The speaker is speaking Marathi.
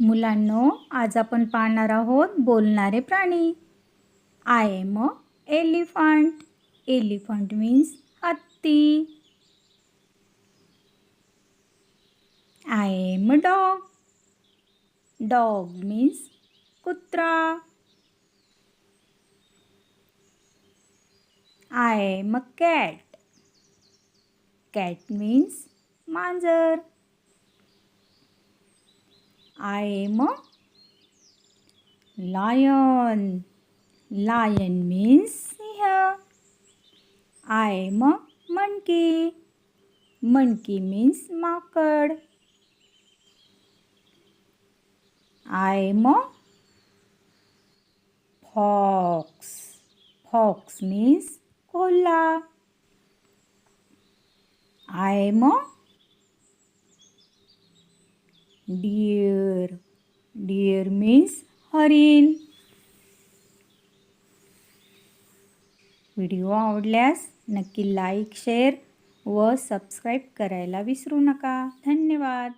मुलांनो आज आपण पाहणार आहोत बोलणारे प्राणी. I am a elephant elephant means हत्ती. I am a dog dog means कुत्रा. I am a cat cat means मांजर. I am a lion. Lion means here. I am a monkey. Monkey means marked. I am a fox. Fox means koala. I am a deer. Deer means हरिण व्हिडिओ आवडल्यास नक्की लाईक शेअर व सबस्क्राईब करायला विसरू नका. धन्यवाद.